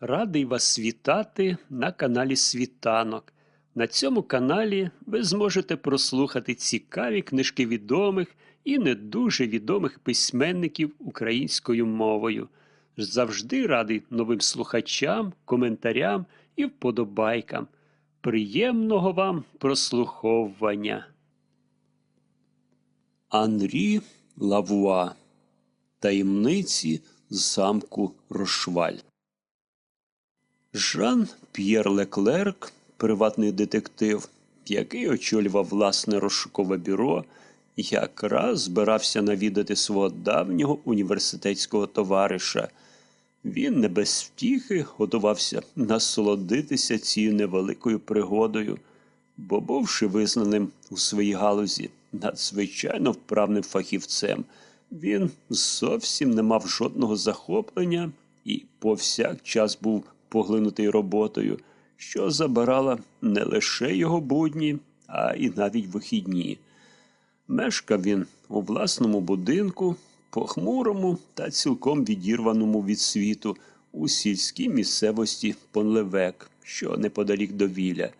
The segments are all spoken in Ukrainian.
Радий вас вітати на каналі Світанок. На цьому каналі ви зможете прослухати цікаві книжки відомих і не дуже відомих письменників українською мовою. Завжди радий новим слухачам, коментарям і вподобайкам. Приємного вам прослуховування. Анрі Лавуа. Таємниці замку Рошваль. Жан П'єр Леклерк, приватний детектив, який очолював власне розшукове бюро, якраз збирався навідати свого давнього університетського товариша. Він не без втіхи готувався насолодитися цією невеликою пригодою, бо, бувши визнаним у своїй галузі надзвичайно вправним фахівцем, він зовсім не мав жодного захоплення і повсякчас був поглинутий роботою, що забирала не лише його будні, а й навіть вихідні. Мешкав він у власному будинку, похмурому та цілком відірваному від світу у сільській місцевості Понлевек, що неподалік до Віля.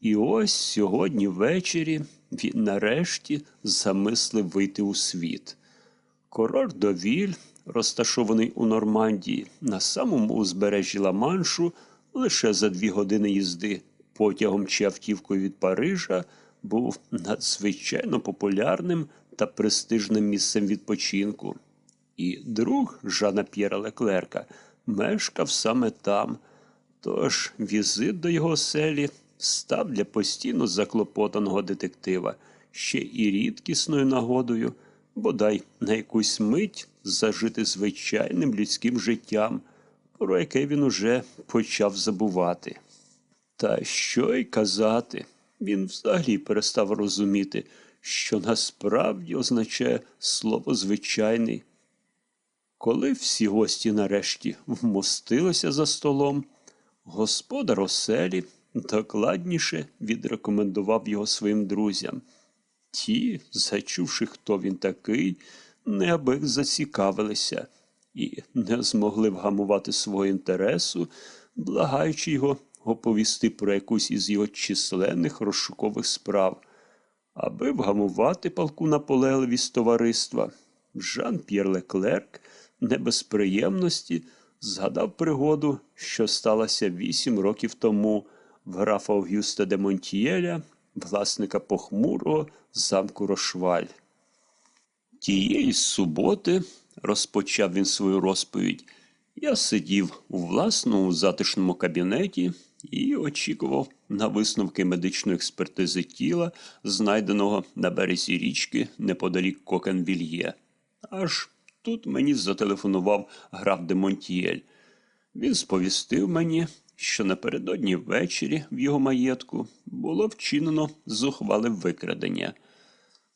І ось сьогодні ввечері він нарешті замислив вийти у світ. Король Довіль, розташований у Нормандії, на самому узбережжі Ла-Маншу, лише за дві години їзди потягом чи автівкою від Парижа, був надзвичайно популярним та престижним місцем відпочинку. І друг Жана П'єра Леклерка мешкав саме там. Тож візит до його оселі став для постійно заклопотаного детектива ще і рідкісною нагодою, бодай на якусь мить зажити звичайним людським життям, про яке він уже почав забувати. Та що й казати, він взагалі перестав розуміти, що насправді означає слово звичайний. Коли всі гості нарешті вмостилися за столом, господар оселі докладніше відрекомендував його своїм друзям. Ті, зачувши, хто він такий, неабик зацікавилися і не змогли вгамувати свого інтересу, благаючи його оповісти про якусь із його численних розшукових справ. Аби вгамувати палку наполегливість товариства, Жан П'єр Леклерк не без приємності згадав пригоду, що сталася вісім років тому в графа Огюста де Монтієля, власника похмурого замку Рошваль. Тієї суботи, розпочав він свою розповідь, я сидів у власному затишному кабінеті і очікував на висновки медичної експертизи тіла, знайденого на березі річки неподалік Кокенвільє. Аж тут мені зателефонував граф де Монтієль. Він сповістив мені, що напередодні ввечері в його маєтку було вчинено зухвале викрадення.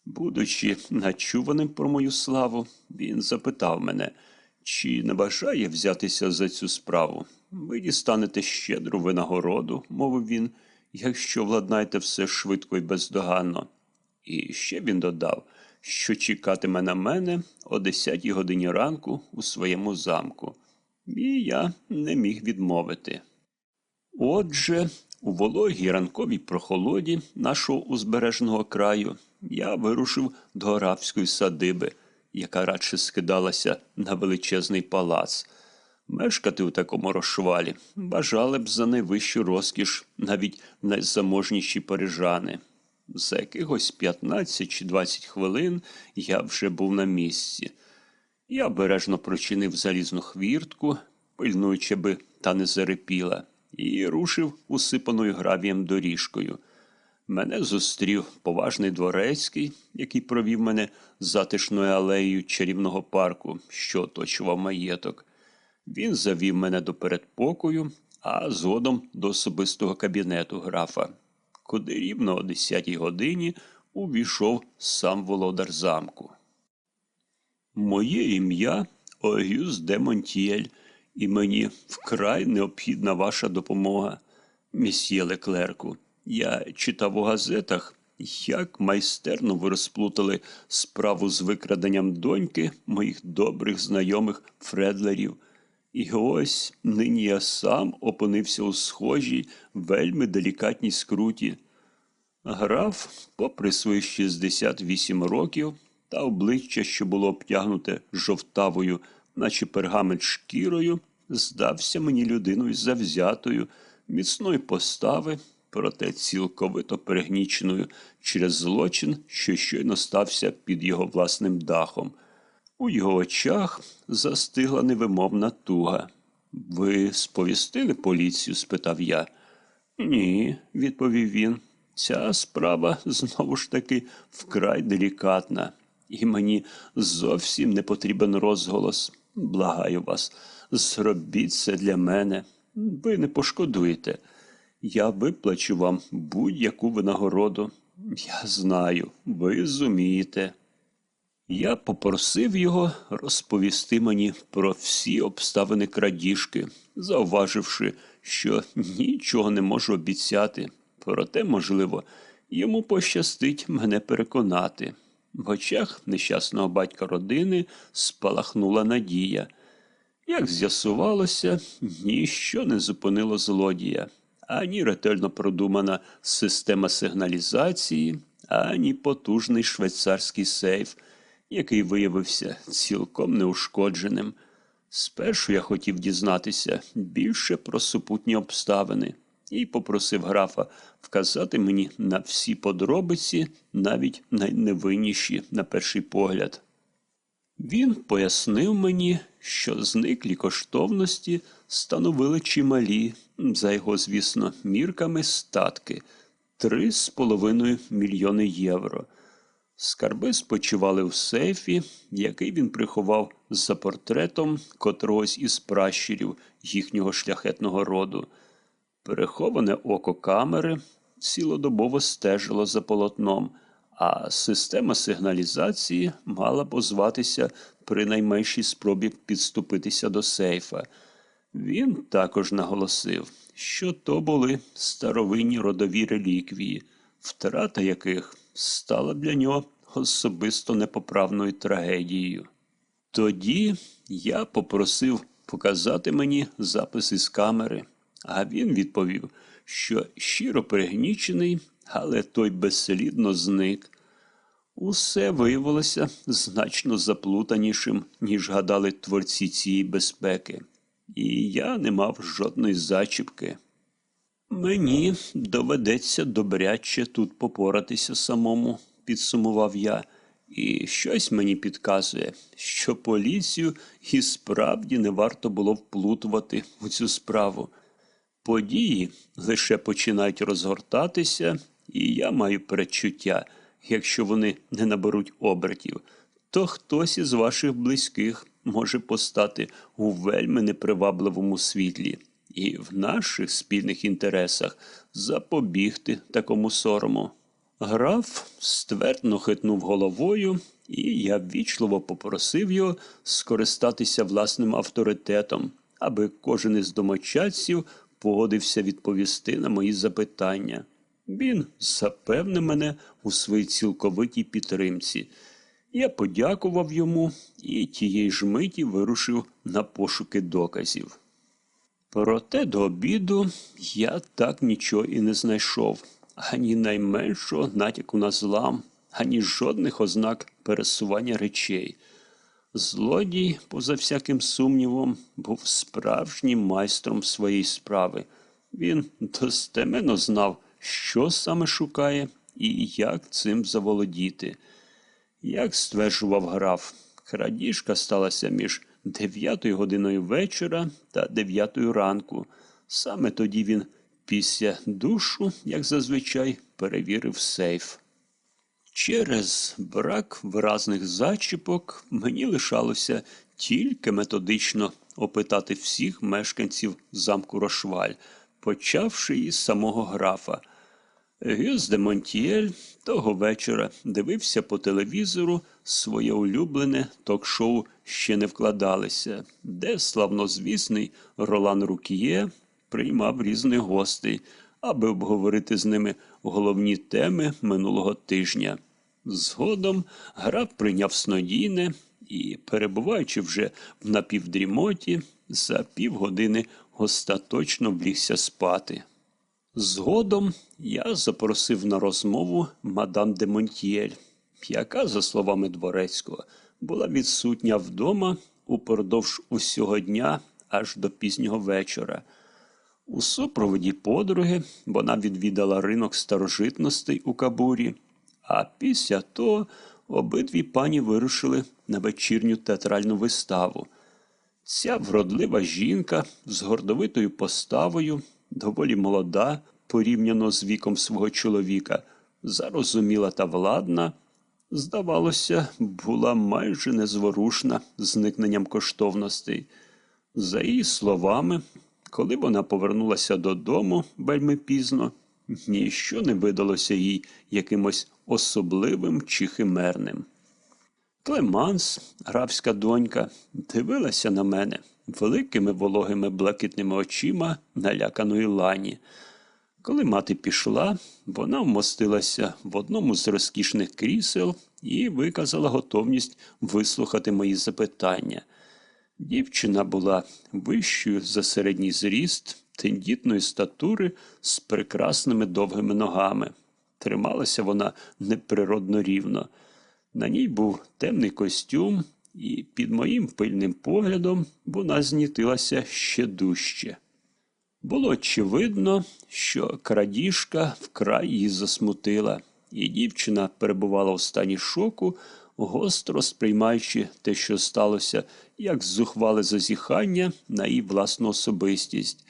Будучи начуваним про мою славу, він запитав мене, чи не бажає взятися за цю справу. Ви дістанете щедру винагороду, мовив він, якщо владнаєте все швидко і бездоганно. І ще він додав, що чекатиме на мене о 10 годині ранку у своєму замку. І я не міг відмовити. Отже, у вологій ранковій прохолоді нашого узбережного краю я вирушив до арабської садиби, яка радше скидалася на величезний палац. Мешкати у такому розшвалі бажали б за найвищу розкіш навіть найзаможніші парижани. За якихось 15 чи 20 хвилин я вже був на місці. Я обережно прочинив залізну хвіртку, пильнуючи би та не зарипіла, і рушив усипаною гравієм доріжкою. Мене зустрів поважний дворецький, який провів мене затишною алеєю чарівного парку, що оточував маєток. Він завів мене до передпокою, а згодом до особистого кабінету графа, куди рівно о 10 годині увійшов сам володар замку. Моє ім'я Огюс де Монтієль, і мені вкрай необхідна ваша допомога, місьє Леклерку. Я читав у газетах, як майстерно ви розплутали справу з викраденням доньки моїх добрих знайомих Фредлерів. І ось нині я сам опинився у схожій, вельми делікатній скруті. Граф, попри свої 68 років та обличчя, що було обтягнуте жовтавою, наче пергамент шкірою, здався мені людиною завзятою, міцної постави, проте цілковито перегніченою через злочин, що щойно стався під його власним дахом. У його очах застигла невимовна туга. Ви сповістили поліцію? спитав я. Ні, відповів він. Ця справа знову ж таки вкрай делікатна, і мені зовсім не потрібен розголос. Благаю вас, зробіть це для мене. Ви не пошкодуєте. Я виплачу вам будь-яку винагороду. Я знаю, ви зумієте. Я попросив його розповісти мені про всі обставини крадіжки, зауваживши, що нічого не можу обіцяти, проте, можливо, йому пощастить мене переконати. В очах нещасного батька родини спалахнула надія. Як з'ясувалося, ніщо не зупинило злодія, ані ретельно продумана система сигналізації, ані потужний швейцарський сейф, який виявився цілком неушкодженим. Спершу я хотів дізнатися більше про супутні обставини і попросив графа вказати мені на всі подробиці, навіть найневинніші на перший погляд. Він пояснив мені, що зниклі коштовності становили чималі, за його, звісно, мірками статки три з половиною мільйони євро. Скарби спочивали в сейфі, який він приховав за портретом котрогось із пращурів їхнього шляхетного роду. Переховане око камери цілодобово стежило за полотном, а система сигналізації мала б озватися при найменшій спробі підступитися до сейфа. Він також наголосив, що то були старовинні родові реліквії, втрата яких стала для нього особисто непоправною трагедією. Тоді я попросив показати мені записи з камери, а він відповів, що щиро перегнічений, але той безслідно зник. Усе виявилося значно заплутанішим, ніж гадали творці цієї безпеки, і я не мав жодної зачіпки. Мені доведеться добряче тут попоратися самому, підсумував я, і щось мені підказує, що поліцію і справді не варто було вплутувати у цю справу. Події лише починають розгортатися, і я маю передчуття, якщо вони не наберуть обертів, то хтось із ваших близьких може постати у вельми непривабливому світлі, і в наших спільних інтересах запобігти такому сорому. Граф ствердно хитнув головою, і я ввічливо попросив його скористатися власним авторитетом, аби кожен із домочадців погодився відповісти на мої запитання. Він запевнив мене у своїй цілковитій підтримці. Я подякував йому і тієї ж миті вирушив на пошуки доказів. Проте до обіду я так нічого і не знайшов, ані найменшого натяку на злам, ані жодних ознак пересування речей. Злодій, поза всяким сумнівом, був справжнім майстром своєї справи. Він достеменно знав, що саме шукає і як цим заволодіти. Як стверджував граф, крадіжка сталася між дев'ятою годиною вечора та дев'ятою ранку. Саме тоді він після душу, як зазвичай, перевірив сейф. Через брак виразних зачіпок мені лишалося тільки методично опитати всіх мешканців замку Рошваль, почавши із самого графа. Гюз де Монтієль того вечора дивився по телевізору своє улюблене ток-шоу ще не вкладалися, де славнозвісний Ролан Рукіє приймав різних гостей, аби обговорити з ними головні теми минулого тижня. Згодом граф прийняв снодійне і, перебуваючи вже в напівдрімоті, за півгодини остаточно влігся спати. Згодом я запросив на розмову мадам де Монтьєль, яка, за словами дворецького, була відсутня вдома упродовж усього дня аж до пізнього вечора. У супроводі подруги вона відвідала ринок старожитностей у Кабурі, а після того обидві пані вирушили на вечірню театральну виставу. Ця вродлива жінка з гордовитою поставою, доволі молода, порівняно з віком свого чоловіка, зарозуміла та владна, здавалося, була майже незворушна зникненням коштовностей. За її словами, коли вона повернулася додому вельми пізно, ніщо не видалося їй якимось особливим чи химерним. Клеманс, графська донька, дивилася на мене великими вологими блакитними очима наляканої лані. Коли мати пішла, вона вмостилася в одному з розкішних крісел і виказала готовність вислухати мої запитання. Дівчина була вищою за середній зріст, тендітної статури з прекрасними довгими ногами. Трималася вона неприродно рівно. На ній був темний костюм, і під моїм пильним поглядом вона знітилася ще дужче. Було очевидно, що крадіжка вкрай її засмутила, і дівчина перебувала в стані шоку, гостро сприймаючи те, що сталося, як зухвале зазіхання на її власну особистість.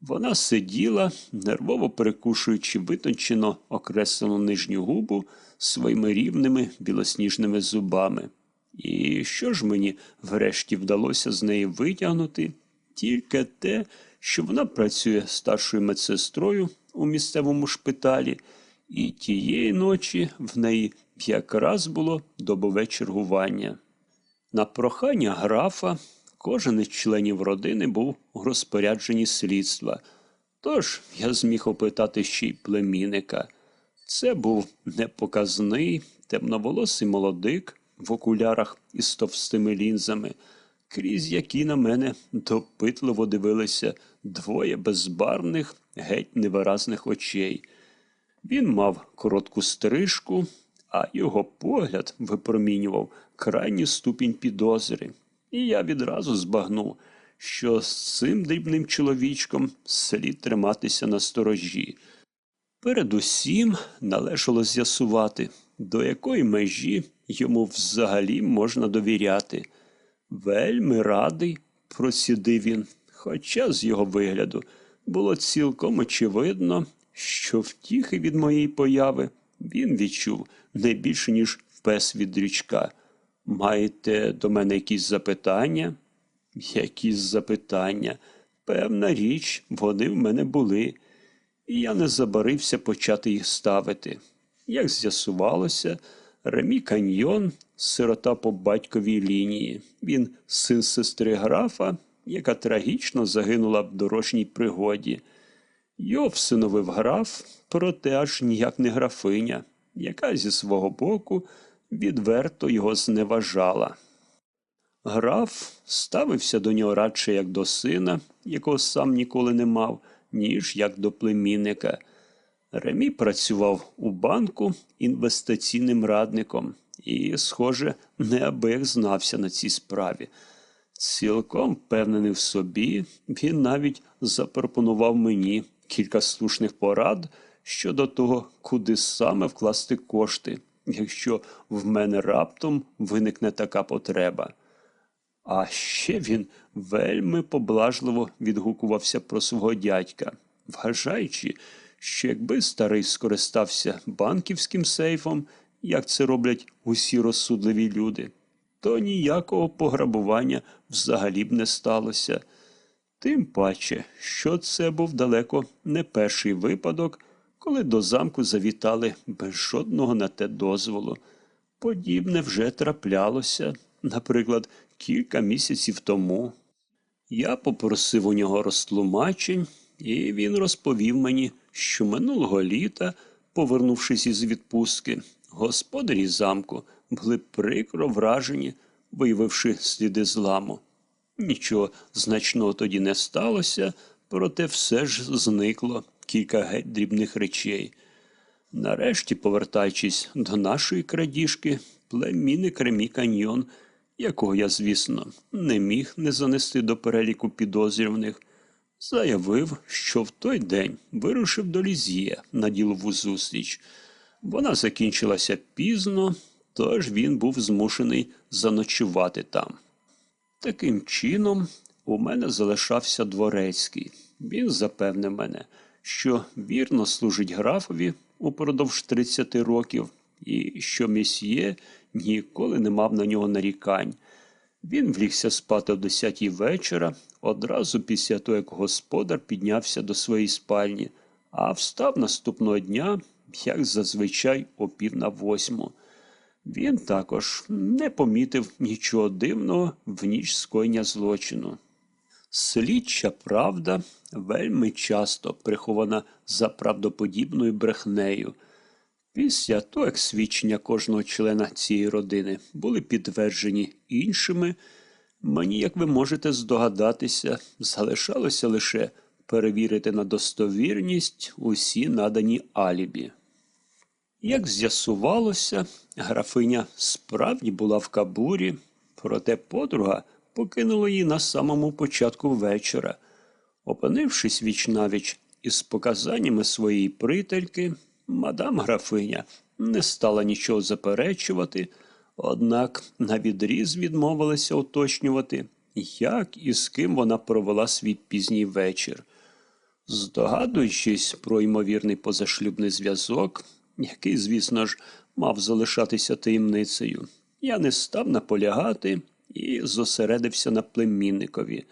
Вона сиділа, нервово перекушуючи витончено окреслену нижню губу своїми рівними білосніжними зубами. І що ж мені врешті вдалося з неї витягнути? Тільки те, що вона працює старшою медсестрою у місцевому шпиталі, і тієї ночі в неї якраз було добове чергування. На прохання графа кожен із членів родини був у розпорядженні слідства, тож я зміг опитати ще й племінника. Це був непоказний, темноволосий молодик в окулярах із товстими лінзами, крізь які на мене допитливо дивилися двоє безбарвних, геть невиразних очей. Він мав коротку стрижку, а його погляд випромінював крайній ступінь підозри. І я відразу збагнув, що з цим дрібним чоловічком слід триматися на сторожі. Передусім належало з'ясувати, до якої межі йому взагалі можна довіряти. Вельми радий, просідив він, хоча з його вигляду було цілком очевидно, що втіхи від моєї появи він відчув не більше, ніж пес від дрючка. Маєте до мене якісь запитання? Якісь запитання? Певна річ, вони в мене були, і я не забарився почати їх ставити. Як з'ясувалося, Ремі Каньйон сирота по батьковій лінії. Він син сестри графа, яка трагічно загинула в дорожній пригоді. Його всиновив граф, проте аж ніяк не графиня, яка зі свого боку відверто його зневажала. Граф ставився до нього радше як до сина, якого сам ніколи не мав, ніж як до племінника. Ремі працював у банку інвестиційним радником і, схоже, неабияк знався на цій справі. Цілком впевнений в собі, він навіть запропонував мені кілька слушних порад щодо того, куди саме вкласти кошти, якщо в мене раптом виникне така потреба. А ще він вельми поблажливо відгукувався про свого дядька, вважаючи, що якби старий скористався банківським сейфом, як це роблять усі розсудливі люди, то ніякого пограбування взагалі б не сталося. Тим паче, що це був далеко не перший випадок, коли до замку завітали без жодного на те дозволу. Подібне вже траплялося, наприклад, кілька місяців тому. Я попросив у нього розтлумачень, і він розповів мені, що минулого літа, повернувшись із відпустки, господарі замку були прикро вражені, виявивши сліди зламу. Нічого значного тоді не сталося, проте все ж зникло кілька геть дрібних речей. Нарешті, повертаючись до нашої крадіжки, племінник Ремі Каньйон, якого я, звісно, не міг не занести до переліку підозрюваних, заявив, що в той день вирушив до Лізія на ділову зустріч. Вона закінчилася пізно, тож він був змушений заночувати там. Таким чином, у мене залишався дворецький. Він запевнив мене, що вірно служить графові упродовж 30 років, і що месьє ніколи не мав на нього нарікань. Він влігся спати о 10 вечора, одразу після того, як господар піднявся до своєї спальні, а встав наступного дня, як зазвичай, о пів на восьму. Він також не помітив нічого дивного в ніч скоєння злочину. Слідча правда вельми часто прихована за правдоподібною брехнею. Після того, як свідчення кожного члена цієї родини були підтверджені іншими, мені, як ви можете здогадатися, залишалося лише перевірити на достовірність усі надані алібі. Як з'ясувалося, графиня справді була в кабурі, проте подруга покинула її на самому початку вечора. Опинившись вічнавіч із показаннями своєї прительки, мадам графиня не стала нічого заперечувати, однак навідріз відмовилася уточнювати, як і з ким вона провела свій пізній вечір. Здогадуючись про ймовірний позашлюбний зв'язок, який, звісно ж, мав залишатися таємницею, я не став наполягати і зосередився на племінникові.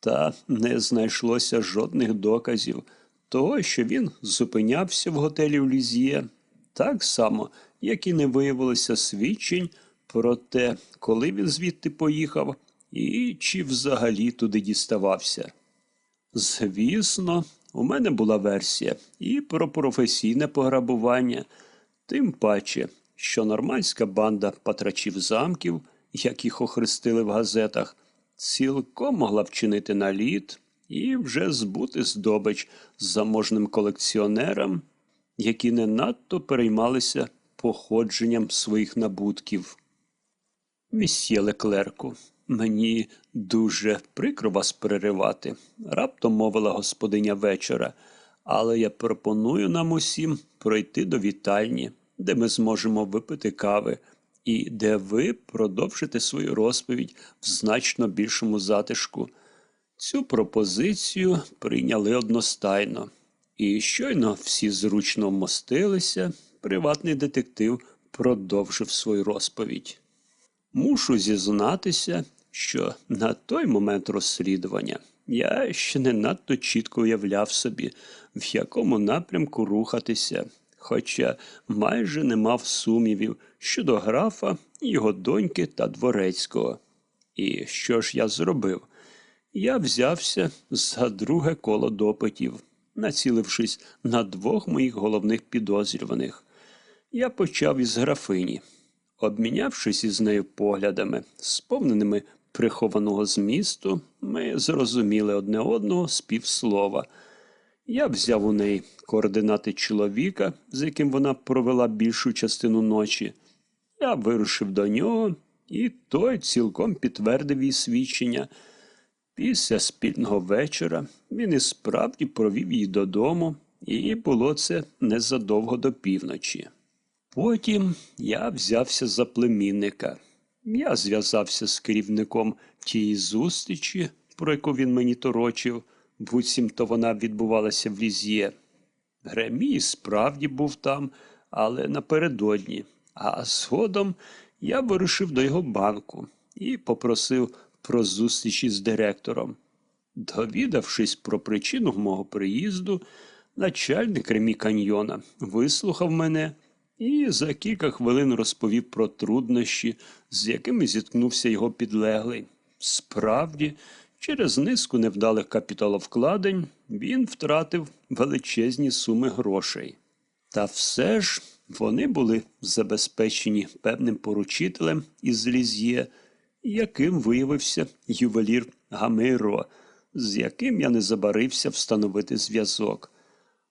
Та не знайшлося жодних доказів того, що він зупинявся в готелі в Лізіє, так само, як і не виявилося свідчень про те, коли він звідти поїхав і чи взагалі туди діставався. Звісно, у мене була версія і про професійне пограбування, тим паче, що нормандська банда патрачів замків, як їх охрестили в газетах, цілком могла вчинити наліт і вже збути здобич заможним колекціонерам, які не надто переймалися походженням своїх набутків. Місьє Леклерку, мені дуже прикро вас переривати, раптом мовила господиня вечора, але я пропоную нам усім пройти до вітальні, де ми зможемо випити кави, і де ви продовжите свою розповідь в значно більшому затишку. Цю пропозицію прийняли одностайно, і щойно всі зручно вмостилися, приватний детектив продовжив свою розповідь. Мушу зізнатися, що на той момент розслідування я ще не надто чітко уявляв собі, в якому напрямку рухатися, хоча майже не мав сумнівів щодо графа, його доньки та дворецького. І що ж я зробив? Я взявся за друге коло допитів, націлившись на двох моїх головних підозрюваних. Я почав із графині. Обмінявшись із нею поглядами, сповненими прихованого змісту, ми зрозуміли одне одного з півслова. Я взяв у неї координати чоловіка, з яким вона провела більшу частину ночі. Я вирушив до нього, і той цілком підтвердив її свідчення. Після спільного вечора він і справді провів її додому, і було це незадовго до півночі. Потім я взявся за племінника. Я зв'язався з керівником тієї зустрічі, про яку він мені торочив, буцімто вона відбувалася в Лізє. Гремій справді був там, але напередодні, а згодом я вирушив до його банку і попросив про зустріч із директором. Довідавшись про причину мого приїзду, начальник Ремі Каньйона вислухав мене і за кілька хвилин розповів про труднощі, з якими зіткнувся його підлеглий. Справді, через низку невдалих капіталовкладень він втратив величезні суми грошей. Та все ж вони були забезпечені певним поручителем із Ліз'є, яким виявився ювелір Гамейро, з яким я не забарився встановити зв'язок.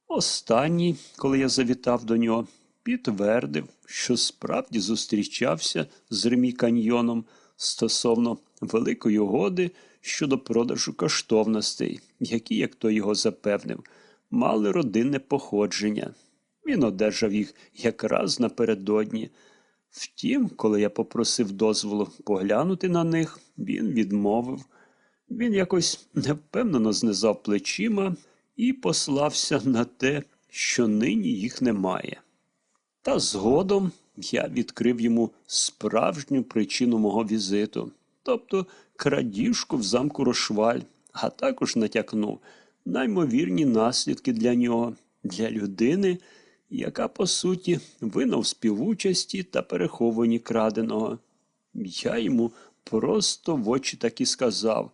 Останній, коли я завітав до нього, підтвердив, що справді зустрічався з Ремі Каньйоном стосовно великої угоди щодо продажу коштовностей, які, як той його запевнив, мали родинне походження. Він одержав їх якраз напередодні. Втім, коли я попросив дозволу поглянути на них, він відмовив. Він якось невпевнено знизав плечима і послався на те, що нині їх немає. Та згодом я відкрив йому справжню причину мого візиту, тобто крадіжку в замку Рошваль, а також натякнув наймовірні наслідки для нього, для людини, яка, по суті, вина в співучасті та перехованні краденого. Я йому просто в очі так і сказав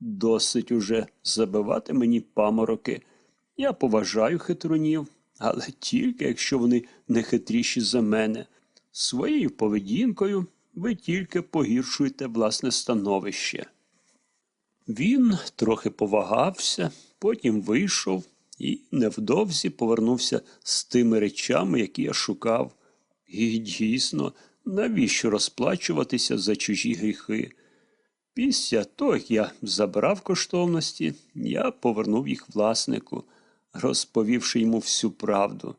досить уже забивати мені памороки. Я поважаю хитрунів, але тільки якщо вони не хитріші за мене. Своєю поведінкою ви тільки погіршуєте власне становище. Він трохи повагався, потім вийшов і невдовзі повернувся з тими речами, які я шукав. І дійсно, навіщо розплачуватися за чужі гріхи? Після того, як я забрав коштовності, я повернув їх власнику, розповівши йому всю правду.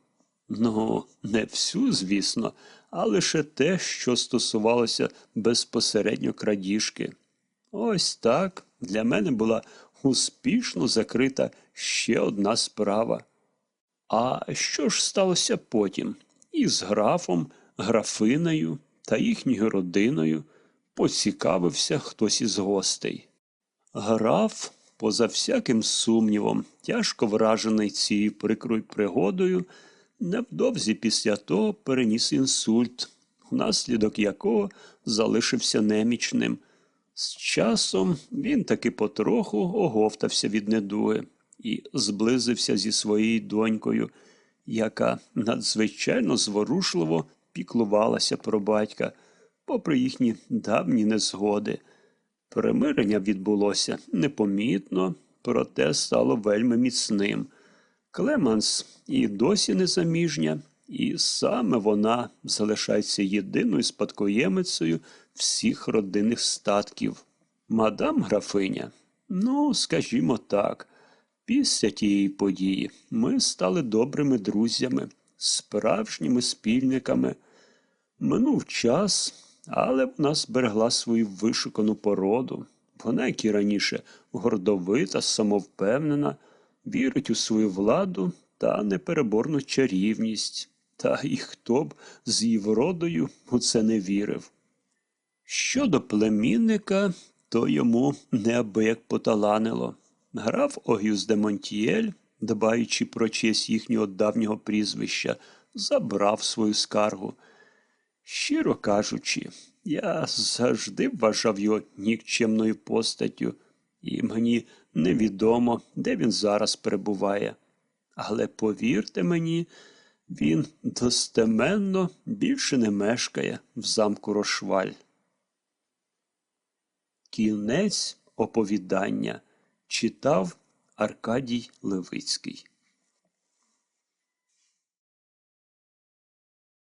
Ну, не всю, звісно, а лише те, що стосувалося безпосередньо крадіжки. Ось так для мене була успішно закрита ще одна справа. А що ж сталося потім? Із графом, графинею та їхньою родиною поцікавився хтось із гостей. Граф, поза всяким сумнівом, тяжко вражений цією прикрою пригодою, невдовзі після того переніс інсульт, внаслідок якого залишився немічним. З часом він таки потроху оговтався від недуги і зблизився зі своєю донькою, яка надзвичайно зворушливо піклувалася про батька, попри їхні давні незгоди. Примирення відбулося непомітно, проте стало вельми міцним. Клеманс і досі незаміжня, і саме вона залишається єдиною спадкоємицею всіх родинних статків. Мадам графиня, ну, скажімо так, після тієї події ми стали добрими друзями, справжніми спільниками. Минув час, але вона зберегла свою вишукану породу. Вона, як і раніше, гордовита, самовпевнена, вірить у свою владу та непереборну чарівність. Та і хто б з її вродою у це не вірив. Щодо племінника, то йому неабияк поталанило. Граф Огюс де Монтієль, дбаючи про честь їхнього давнього прізвища, забрав свою скаргу. Щиро кажучи, я завжди вважав його нікчемною постаттю, і мені невідомо, де він зараз перебуває. Але повірте мені, він достеменно більше не мешкає в замку Рошваль. Кінець оповідання читав Аркадій Левицький.